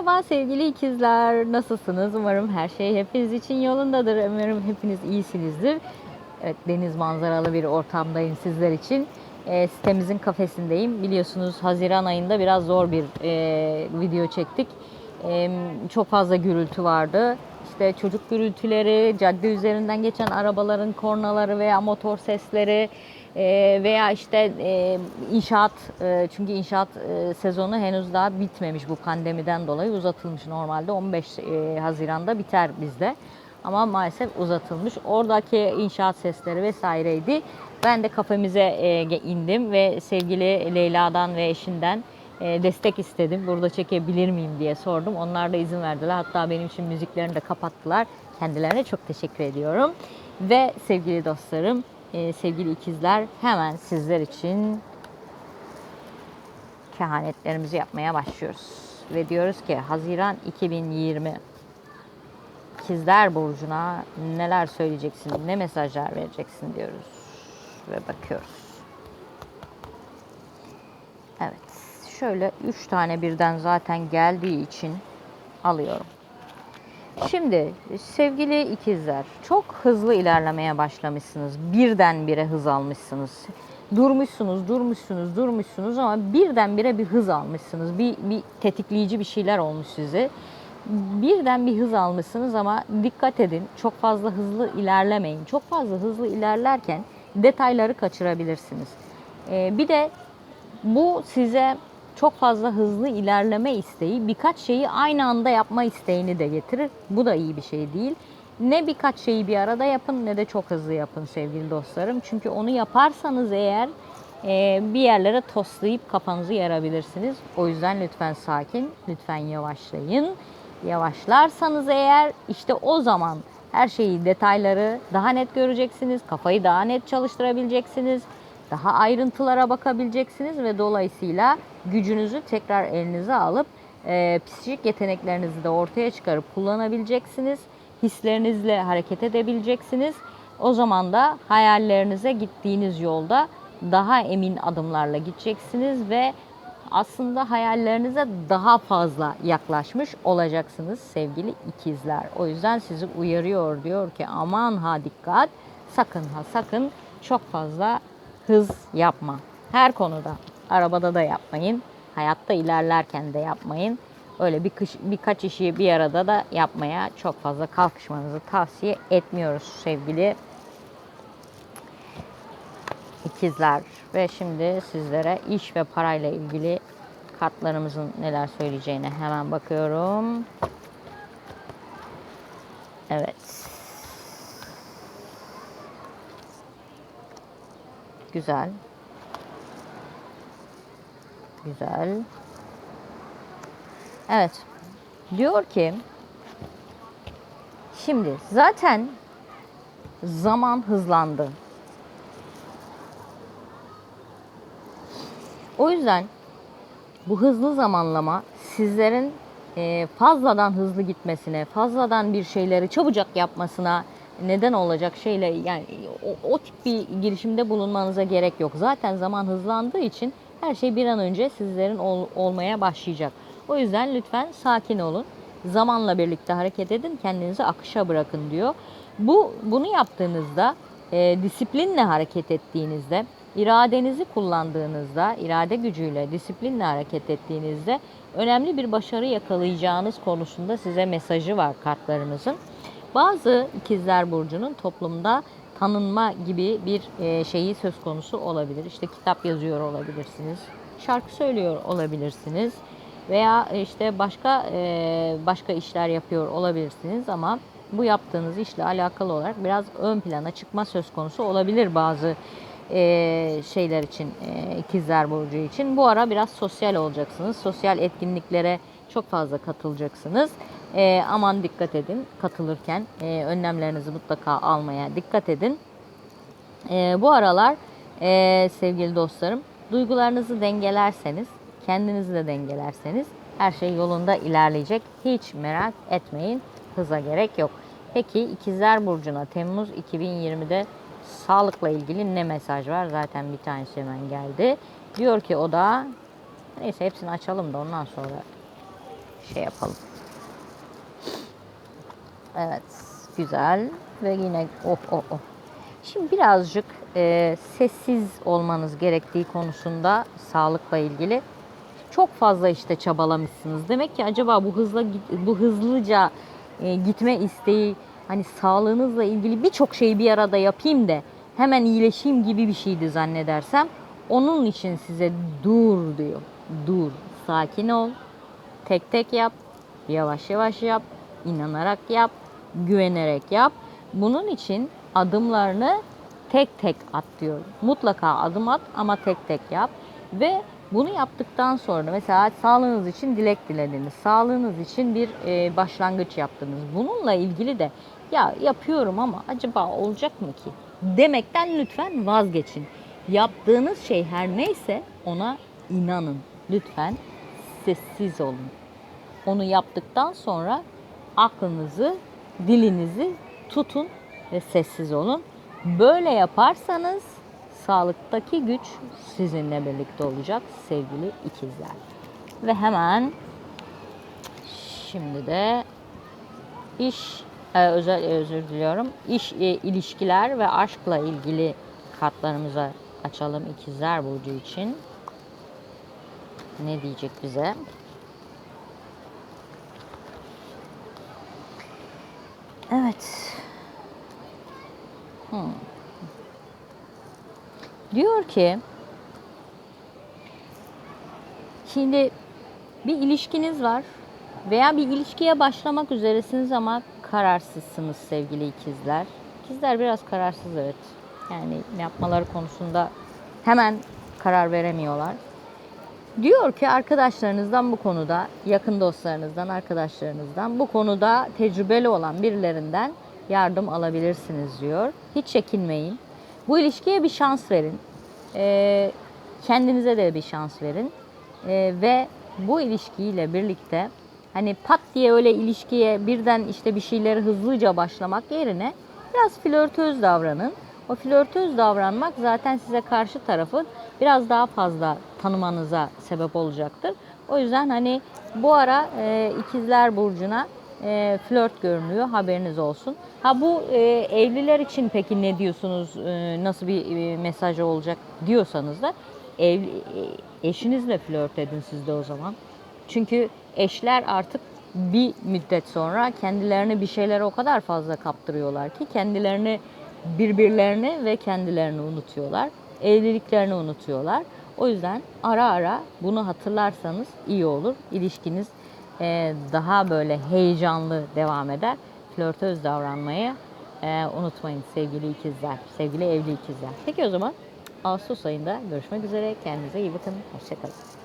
Merhaba sevgili ikizler. Nasılsınız? Umarım her şey hepiniz için yolundadır. Umarım hepiniz iyisinizdir. Evet, deniz manzaralı bir ortamdayım sizler için. E, sitemizin kafesindeyim. Biliyorsunuz Haziran ayında biraz zor bir e, video çektik. E, çok fazla gürültü vardı. İşte çocuk gürültüleri, cadde üzerinden geçen arabaların kornaları veya motor sesleri e, veya işte e, inşaat e, çünkü inşaat sezonu henüz daha bitmemiş bu pandemiden dolayı uzatılmış normalde 15 e, Haziran'da biter bizde. Ama maalesef uzatılmış. Oradaki inşaat sesleri vesaireydi. Ben de kafemize indim ve sevgili Leyla'dan ve eşinden destek istedim. Burada çekebilir miyim diye sordum. Onlar da izin verdiler. Hatta benim için müziklerini de kapattılar. Kendilerine çok teşekkür ediyorum. Ve sevgili dostlarım, e, sevgili ikizler hemen sizler için kehanetlerimizi yapmaya başlıyoruz. Ve diyoruz ki Haziran 2020 İkizler Burcu'na neler söyleyeceksin, ne mesajlar vereceksin diyoruz. Ve bakıyoruz. Evet. Şöyle üç tane birden zaten geldiği için alıyorum. Şimdi sevgili ikizler çok hızlı ilerlemeye başlamışsınız. Birdenbire hız almışsınız. Durmuşsunuz, durmuşsunuz, durmuşsunuz ama birdenbire bir hız almışsınız. Bir, bir tetikleyici bir şeyler olmuş size. Birden bir hız almışsınız ama dikkat edin. Çok fazla hızlı ilerlemeyin. Çok fazla hızlı ilerlerken detayları kaçırabilirsiniz. Ee, bir de bu size çok fazla hızlı ilerleme isteği birkaç şeyi aynı anda yapma isteğini de getirir. Bu da iyi bir şey değil. Ne birkaç şeyi bir arada yapın ne de çok hızlı yapın sevgili dostlarım. Çünkü onu yaparsanız eğer e, bir yerlere toslayıp kafanızı yarabilirsiniz. O yüzden lütfen sakin, lütfen yavaşlayın. Yavaşlarsanız eğer işte o zaman her şeyi, detayları daha net göreceksiniz. Kafayı daha net çalıştırabileceksiniz. Daha ayrıntılara bakabileceksiniz ve dolayısıyla gücünüzü tekrar elinize alıp e, psikolojik yeteneklerinizi de ortaya çıkarıp kullanabileceksiniz. Hislerinizle hareket edebileceksiniz. O zaman da hayallerinize gittiğiniz yolda daha emin adımlarla gideceksiniz ve aslında hayallerinize daha fazla yaklaşmış olacaksınız sevgili ikizler. O yüzden sizi uyarıyor diyor ki aman ha dikkat sakın ha sakın çok fazla hız yapma. Her konuda arabada da yapmayın, hayatta ilerlerken de yapmayın. Öyle bir kış, birkaç işi bir arada da yapmaya çok fazla kalkışmanızı tavsiye etmiyoruz sevgili ikizler. Ve şimdi sizlere iş ve parayla ilgili kartlarımızın neler söyleyeceğine hemen bakıyorum. Evet. Güzel. Güzel. Evet. Diyor ki şimdi zaten zaman hızlandı. O yüzden bu hızlı zamanlama sizlerin e, fazladan hızlı gitmesine, fazladan bir şeyleri çabucak yapmasına neden olacak şeyle yani o, o tip bir girişimde bulunmanıza gerek yok. Zaten zaman hızlandığı için her şey bir an önce sizlerin ol, olmaya başlayacak. O yüzden lütfen sakin olun. Zamanla birlikte hareket edin, kendinizi akışa bırakın diyor. Bu bunu yaptığınızda e, disiplinle hareket ettiğinizde, iradenizi kullandığınızda, irade gücüyle, disiplinle hareket ettiğinizde önemli bir başarı yakalayacağınız konusunda size mesajı var kartlarımızın. Bazı ikizler burcunun toplumda tanınma gibi bir e, şeyi söz konusu olabilir. İşte kitap yazıyor olabilirsiniz, şarkı söylüyor olabilirsiniz veya işte başka e, başka işler yapıyor olabilirsiniz ama bu yaptığınız işle alakalı olarak biraz ön plana çıkma söz konusu olabilir bazı e, şeyler için, ikizler burcu için. Bu ara biraz sosyal olacaksınız. Sosyal etkinliklere çok fazla katılacaksınız. E, aman dikkat edin katılırken e, önlemlerinizi mutlaka almaya dikkat edin. E, bu aralar e, sevgili dostlarım duygularınızı dengelerseniz, kendinizi de dengelerseniz her şey yolunda ilerleyecek. Hiç merak etmeyin. Hıza gerek yok. Peki İkizler Burcu'na Temmuz 2020'de sağlıkla ilgili ne mesaj var? Zaten bir tanesi hemen geldi. Diyor ki o da neyse hepsini açalım da ondan sonra şey yapalım. Evet, güzel ve yine oh oh oh. Şimdi birazcık e, sessiz olmanız gerektiği konusunda sağlıkla ilgili çok fazla işte çabalamışsınız. Demek ki acaba bu hızla bu hızlıca e, gitme isteği hani sağlığınızla ilgili birçok şeyi bir arada yapayım da hemen iyileşeyim gibi bir şeydi zannedersem onun için size dur diyor. Dur, sakin ol. Tek tek yap, yavaş yavaş yap, inanarak yap, güvenerek yap. Bunun için adımlarını tek tek at diyor. Mutlaka adım at ama tek tek yap ve bunu yaptıktan sonra mesela sağlığınız için dilek dilediniz. Sağlığınız için bir e, başlangıç yaptınız. Bununla ilgili de ya yapıyorum ama acaba olacak mı ki demekten lütfen vazgeçin. Yaptığınız şey her neyse ona inanın. Lütfen sessiz olun. Onu yaptıktan sonra aklınızı, dilinizi tutun ve sessiz olun. Böyle yaparsanız sağlıktaki güç sizinle birlikte olacak sevgili ikizler. Ve hemen şimdi de iş e, özel özür diliyorum. İş e, ilişkiler ve aşkla ilgili kartlarımıza açalım ikizler burcu için. Ne diyecek bize? Evet. Hmm. Diyor ki şimdi bir ilişkiniz var veya bir ilişkiye başlamak üzeresiniz ama kararsızsınız sevgili ikizler. İkizler biraz kararsız evet. Yani yapmaları konusunda hemen karar veremiyorlar. Diyor ki arkadaşlarınızdan bu konuda, yakın dostlarınızdan, arkadaşlarınızdan bu konuda tecrübeli olan birilerinden yardım alabilirsiniz diyor. Hiç çekinmeyin. Bu ilişkiye bir şans verin. Ee, kendinize de bir şans verin. Ee, ve bu ilişkiyle birlikte hani pat diye öyle ilişkiye birden işte bir şeyleri hızlıca başlamak yerine biraz flörtöz davranın. O flörtöz davranmak zaten size karşı tarafın biraz daha fazla tanımanıza sebep olacaktır. O yüzden hani bu ara e, ikizler burcuna e, flört görünüyor haberiniz olsun. Ha bu e, evliler için peki ne diyorsunuz? E, nasıl bir e, mesaj olacak diyorsanız da ev, e, eşinizle flört edin siz de o zaman. Çünkü eşler artık bir müddet sonra kendilerini bir şeylere o kadar fazla kaptırıyorlar ki kendilerini birbirlerini ve kendilerini unutuyorlar. Evliliklerini unutuyorlar. O yüzden ara ara bunu hatırlarsanız iyi olur. İlişkiniz e, daha böyle heyecanlı devam eder. Flörtöz davranmayı e, unutmayın sevgili ikizler, sevgili evli ikizler. Peki o zaman Ağustos ayında görüşmek üzere. Kendinize iyi bakın. Hoşçakalın.